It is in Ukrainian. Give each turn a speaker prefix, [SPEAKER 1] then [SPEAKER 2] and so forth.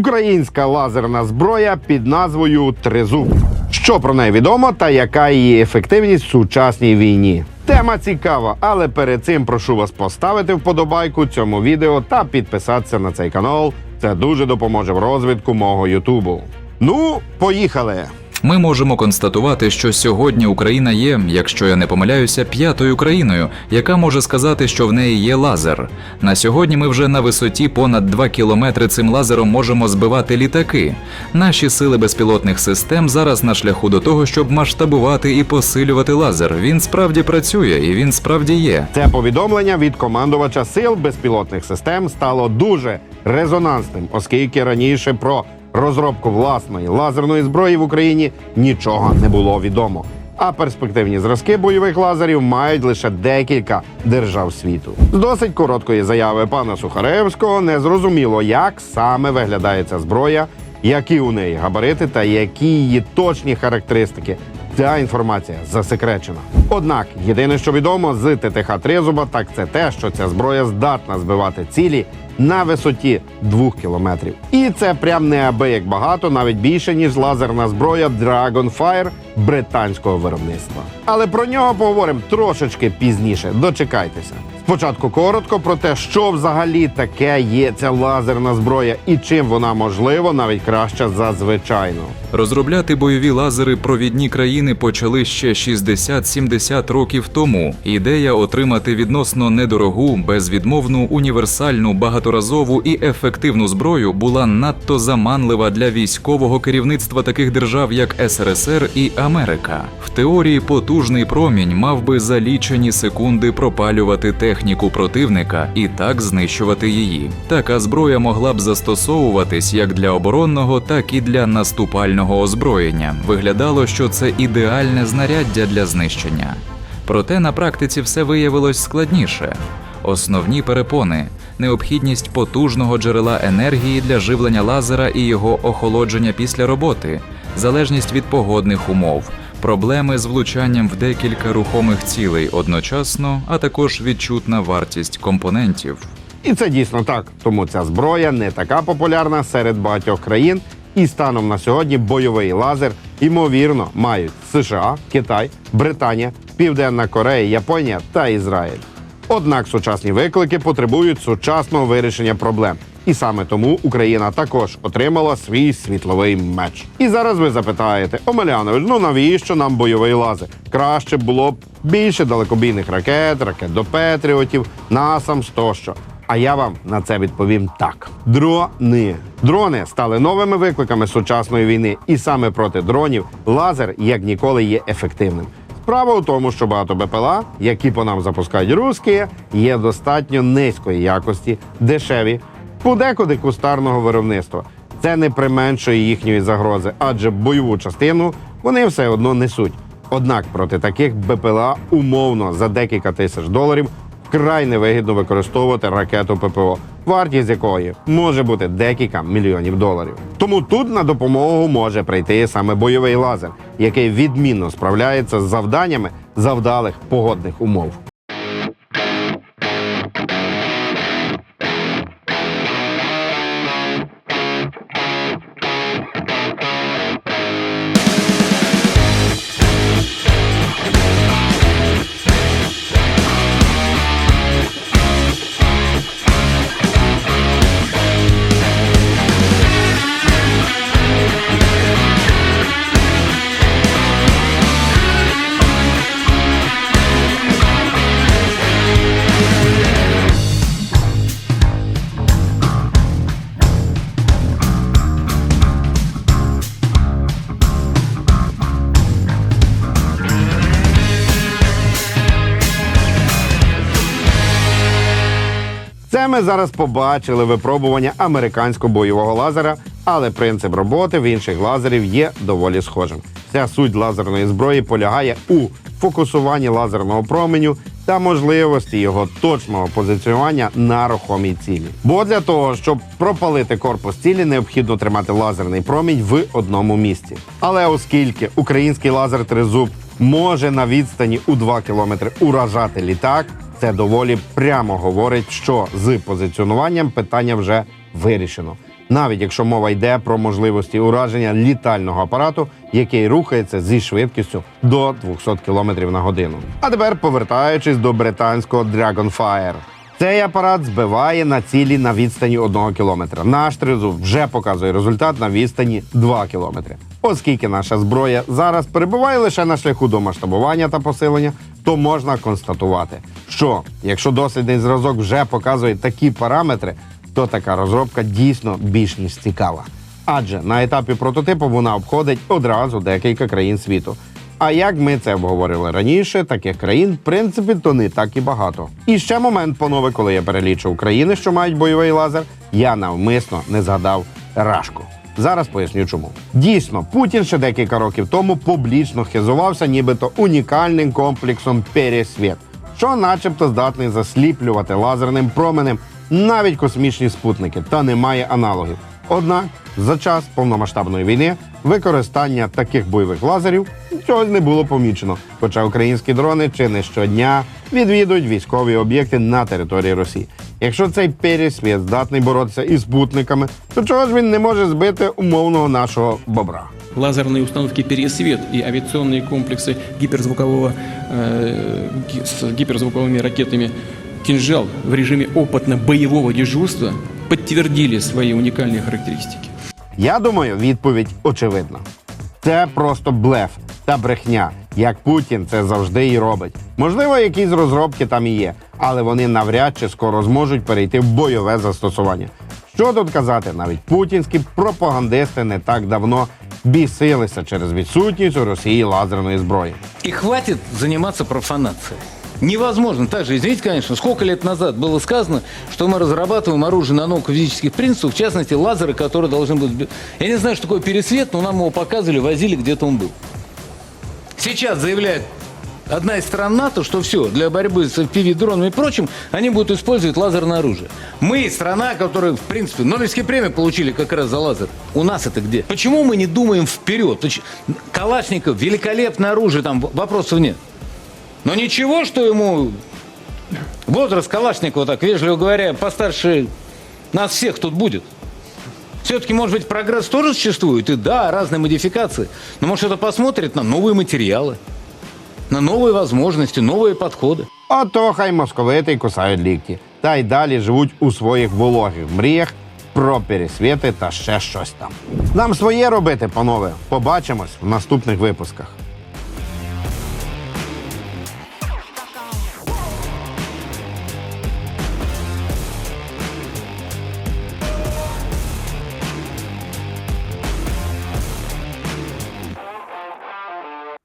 [SPEAKER 1] українська лазерна зброя під назвою Тризуб. Що про неї відомо та яка її ефективність в сучасній війні? Тема цікава, але перед цим прошу вас поставити вподобайку цьому відео та підписатися на цей канал. Це дуже допоможе в розвитку мого Ютубу. Ну, поїхали!
[SPEAKER 2] Ми можемо констатувати, що сьогодні Україна є, якщо я не помиляюся, п'ятою країною, яка може сказати, що в неї є лазер. На сьогодні ми вже на висоті понад 2 кілометри цим лазером можемо збивати літаки. Наші сили безпілотних систем зараз на шляху до того, щоб масштабувати і посилювати лазер. Він справді працює і він справді є.
[SPEAKER 1] Це повідомлення від командувача сил безпілотних систем стало дуже резонансним, оскільки раніше про розробку власної лазерної зброї в Україні нічого не було відомо. А перспективні зразки бойових лазерів мають лише декілька держав світу. З досить короткої заяви пана Сухаревського не зрозуміло, як саме виглядає ця зброя, які у неї габарити та які її точні характеристики. Ця інформація засекречена. Однак єдине, що відомо з ТТХ Тризуба, так це те, що ця зброя здатна збивати цілі на висоті 2 кілометрів. І це прям неабияк багато, навіть більше ніж лазерна зброя Dragonfire британського виробництва. Але про нього поговоримо трошечки пізніше. Дочекайтеся. Спочатку коротко про те, що взагалі таке є ця лазерна зброя і чим вона можливо навіть краща за звичайну.
[SPEAKER 2] Розробляти бойові лазери провідні країни почали ще 60-70 років тому. Ідея отримати відносно недорогу, безвідмовну, універсальну, багаторазову і ефективну зброю була надто заманлива для військового керівництва таких держав, як СРСР і Америка. В теорії потужний промінь мав би за лічені секунди пропалювати техніку противника і так знищувати її. Така зброя могла б застосовуватись як для оборонного, так і для наступального озброєння. Виглядало, що це ідеальне знаряддя для знищення. Проте на практиці все виявилось складніше. Основні перепони необхідність потужного джерела енергії для живлення лазера і його охолодження після роботи, залежність від погодних умов, проблеми з влучанням в декілька рухомих цілей одночасно, а також відчутна вартість компонентів.
[SPEAKER 1] І це дійсно так. Тому ця зброя не така популярна серед багатьох країн. І станом на сьогодні бойовий лазер ймовірно мають США, Китай, Британія, Південна Корея, Японія та Ізраїль. Однак сучасні виклики потребують сучасного вирішення проблем. І саме тому Україна також отримала свій світловий меч. І зараз ви запитаєте, Омелянович, ну навіщо нам бойовий лазер? Краще було б більше далекобійних ракет, ракет до Петріотів, насам тощо. А я вам на це відповім так: дрони. Дрони стали новими викликами сучасної війни, і саме проти дронів лазер як ніколи є ефективним. Справа у тому, що багато БПЛА, які по нам запускають русські, є достатньо низької якості, дешеві, подекуди кустарного виробництва. Це не применшує їхньої загрози, адже бойову частину вони все одно несуть. Однак проти таких БПЛА умовно за декілька тисяч доларів вкрай невигідно використовувати ракету ППО, вартість якої може бути декілька мільйонів доларів. Тому тут на допомогу може прийти саме бойовий лазер, який відмінно справляється з завданнями завдалих погодних умов. Це ми зараз побачили випробування американського бойового лазера, але принцип роботи в інших лазерів є доволі схожим. Вся суть лазерної зброї полягає у фокусуванні лазерного променю та можливості його точного позиціонування на рухомій цілі. Бо для того, щоб пропалити корпус цілі, необхідно тримати лазерний промінь в одному місці. Але оскільки український лазер тризуб може на відстані у 2 кілометри уражати літак, це доволі прямо говорить, що з позиціонуванням питання вже вирішено. навіть якщо мова йде про можливості ураження літального апарату, який рухається зі швидкістю до 200 км на годину. А тепер повертаючись до британського Dragonfire. Цей апарат збиває на цілі на відстані 1 кілометра. Наш тризуб вже показує результат на відстані 2 кілометри. Оскільки наша зброя зараз перебуває лише на шляху до масштабування та посилення, то можна констатувати, що якщо дослідний зразок вже показує такі параметри, то така розробка дійсно більш ніж цікава. Адже на етапі прототипу вона обходить одразу декілька країн світу. А як ми це обговорили раніше, таких країн, в принципі, то не так і багато. І ще момент, панове, коли я перелічив країни, що мають бойовий лазер, я навмисно не згадав Рашку. Зараз поясню чому. Дійсно, Путін ще декілька років тому публічно хизувався, нібито унікальним комплексом Пересвіт, що, начебто, здатний засліплювати лазерним променем навіть космічні спутники, та не має аналогів. Однак за час повномасштабної війни використання таких бойових лазерів чогось не було помічено. Хоча українські дрони чи не щодня відвідують військові об'єкти на території Росії. Якщо цей пересвіт здатний боротися із спутниками, то чого ж він не може збити умовного нашого бобра?
[SPEAKER 3] лазерные установки «Пересвет» и авиационные комплексы гиперзвукового, э, ги- с гиперзвуковыми ракетами «Кинжал» в режиме опытно-боевого дежурства подтвердили свои уникальные характеристики.
[SPEAKER 1] Я думаю, відповідь очевидна. Це просто блеф та брехня, як Путін це завжди і робить. Можливо, якісь розробки там і є, але вони навряд чи скоро зможуть перейти в бойове застосування. Що тут казати, навіть путінські пропагандисти не так давно бісилися через відсутність у Росії лазерної зброї.
[SPEAKER 4] И хватит заниматься профанацией. Невозможно. Также, извините, конечно, сколько лет назад было сказано, что мы разрабатываем оружие на науку физических принципов, в частности, лазеры, которые должны быть... сби- Я не знаю, что такое пересвет, но нам его показывали, возили, где-то он был. Сейчас заявляет одна из стран НАТО, что все, для борьбы с FPV-дронами и прочим, они будут использовать лазерное оружие. Мы страна, которая, в принципе, Нобелевские премии получили как раз за лазер. У нас это где? Почему мы не думаем вперед? Калашников, великолепное оружие, там вопросов нет. Но ничего, что ему возраст Калашникова, так вежливо говоря, постарше нас всех тут будет. Все-таки, может быть, прогресс тоже существует, и да, разные модификации. Но может это посмотрит на новые материалы, на новые возможности, новые подходы.
[SPEAKER 1] Ото хай московити й кусають лікті, та й далі живуть у своїх вологих мріях про пересвіти та ще щось там. Нам своє робити, панове. Побачимось в наступних випусках.